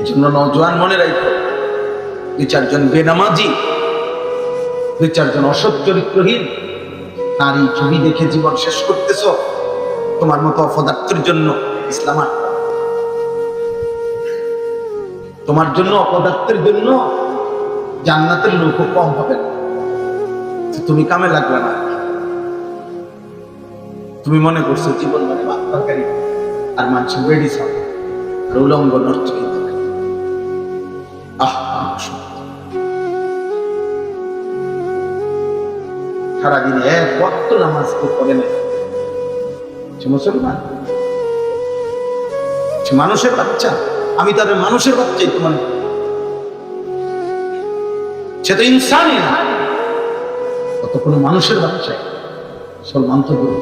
এই জন্য নজওয়ান মনে রাখো, দুই চারজন বেনামাজি, দুই চারজন অসৎ চরিত্রহীন নারী ছবি দেখে জীবন শেষ করতেছ, তোমার মতো অপদার্থের জন্য ইসলাম তোমার জন্য অপদার্থের জন্য জান্নাতের লোক কম হবে না। তুমি কামে লাগবে না। তুমি মনে করছ জীবন মানে তরকারি আর মাংস বেড়ি সব, আর উলঙ্গ সারাদিনে এক বক্ত নামাজ কেউ পড়ে না। সে মুসলমান? সে মানুষের বাচ্চা। আমি তাদের মানুষের বাচ্চাই তোমার সে তো ইনসানই না। অত কোনো মানুষের বাচ্চা মুসলমান তো গুরু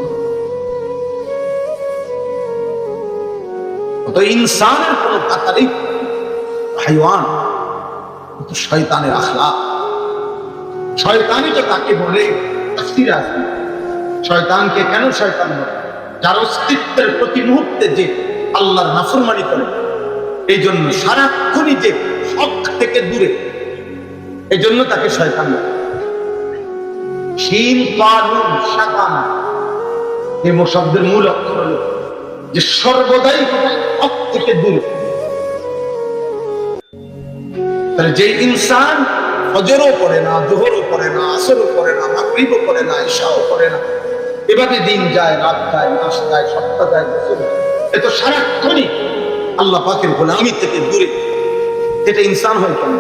অত ইনসানের কোন কাতারি হাইওয়ান। ও শয়তানের আখলা শয়তানি তো তাকে বলে শয়তানকে কেন শয়তান বলে? যার অস্তিত্বের প্রতি মুহূর্তে যে আল্লাহর নাফরমানি করে এই জন্য সারাক্ষণই যে থেকে দূরে এই জন্য তাকে শয়তান শব্দের মূল অক্ষর হলো যে সর্বদাই হক থেকে দূরে। তাহলে যে ইনসান ফজরও করে না, জোহরও করে না, আসরও করে না, মাগরিবও করে না ঈশাও করে না। এভাবে দিন যায়, রাত যায়, মাস যায়, সপ্তাহ যায়, বছর যায়। এ তো সারাক্ষণই আল্লাহ পাকের গোলামি থেকে দূরে। এটা ইনসান হয় কেন?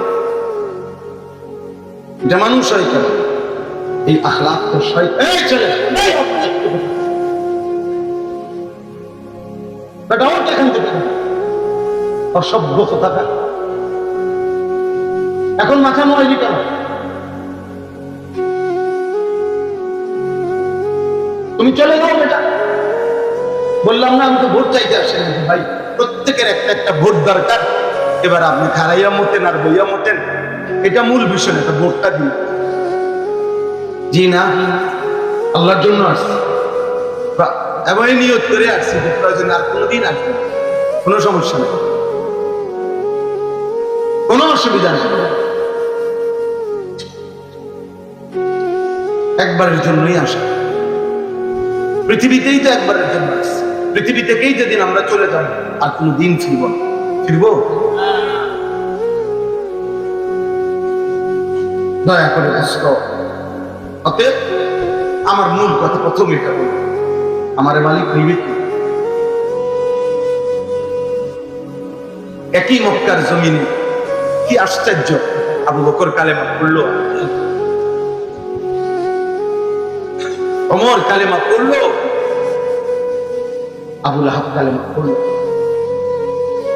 এটা মানুষ হয় কেন? এই আখলাক তো করবে। বেটা ওঠ এখান থেকে। অসভ্য থাকা এখন মাথা নয় কেন তুমি চলে যাও বেটা। বললাম না, আমি তো ভোট চাইতে আসেন। ভাই, প্রত্যেকের একটা একটা ভোট দরকার। এবার আপনি খারাইয়া মোটেন আর বইয়া মোটেন। এটা মূল বিষয়, এটা ভোটটা দিন। জি না, আল্লাহর জন্য আসছি। এবং নিয়ত করে আসছি প্রয়োজন আর কোনোদিন আসবে। কোনো সমস্যা নেই। কোনো অসুবিধা নেই। একবারের জন্যই আসা। পৃথিবীতেই তো একবারের জন্য আসছে পৃথিবী থেকেই যেদিন আমরা চলে যাব, আর কোনো দিন ফিরব। ফিরব? দয়া করে কষ্ট অতএব আমার মূল কথা প্রথম এটা বলব। আমার মালিক নিবে কি? একই মক্কার জমিনে কি আশ্চর্য? আবু বকর কালেমা পড়ল। অমর কালেমা পড়ল। আবুল আহাব কালেমা পড়ল।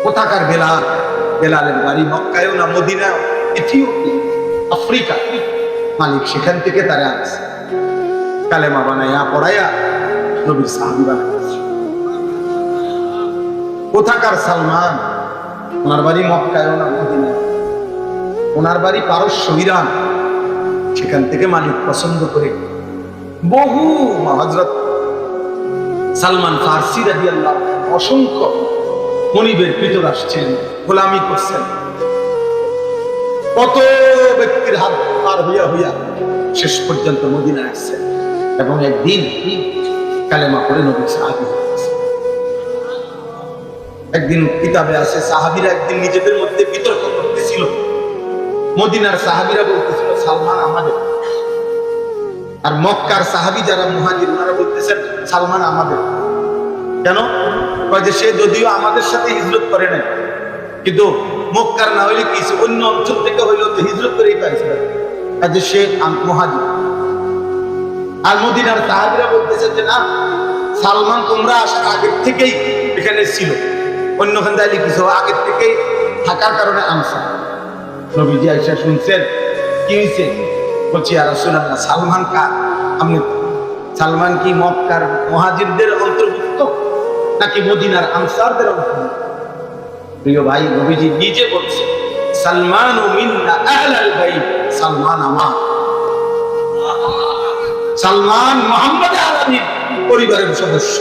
কোথাকার বেলাল? বেলালের বাড়ি মক্কায়ও না মদিনা ইথিওপিয়া, আফ্রিকা। মালিক সেখান থেকে তারা আনছে। কালেমা বানাইয়া পড়াইয়া নবীর সাহাবি বানাইছে। কোথাকার সালমান? ওনার বাড়ি মক্কায়ও না মদিনা ওনার বাড়ি পারস্য, ইরান। সেখান থেকে মালিক পছন্দ করে বহু হজরত সালমান ফার্সি রাজি আল্লাহ অসংখ্য মনিবের ভিতর আসছেন গোলামি করছেন। কত ব্যক্তির হাত পার হইয়া হইয়া শেষ পর্যন্ত মদিনা আসছেন এবং একদিন কালেমা করে নবী সাহাবি একদিন কিতাবে আছে, সাহাবিরা একদিন নিজেদের মধ্যে বিতর্ক করতেছিল। মদিনার সাহাবিরা বলতেছিল, সালমান, আমাদের আর মক্কার সাহাবি যারা মুহাজির, ওনারা বলতেছেন, সালমান আমাদের। কেন? যে সে যদিও আমাদের সাথে হিজরত করে নাই, কিন্তু মক্কার না হইলে কিছু অন্য অঞ্চল থেকে হইলেও তো হিজরত করেই পাইছে। আর যে সে মুহাজির। আর মদিনার সাহাবিরা বলতেছে যে, না, সালমান তোমরা আগের থেকেই এখানে ছিল। অন্যখান যাইলে কিছু আগের থেকেই থাকার কারণে আনসা নবীজি আইসা শুনছেন, কি হয়েছে বলছি আর না সালমান কার? আপনি সালমান কি মক্কার মহাজিরদের অন্তর্ভুক্ত নাকি মদিনার আনসারদের অন্তর্ভুক্ত? প্রিয় ভাই নিজে বলছে সালমান ও মিন্না আহলাল বাইত, সালমান আমার। সালমান মোহাম্মদ আলামির পরিবারের সদস্য।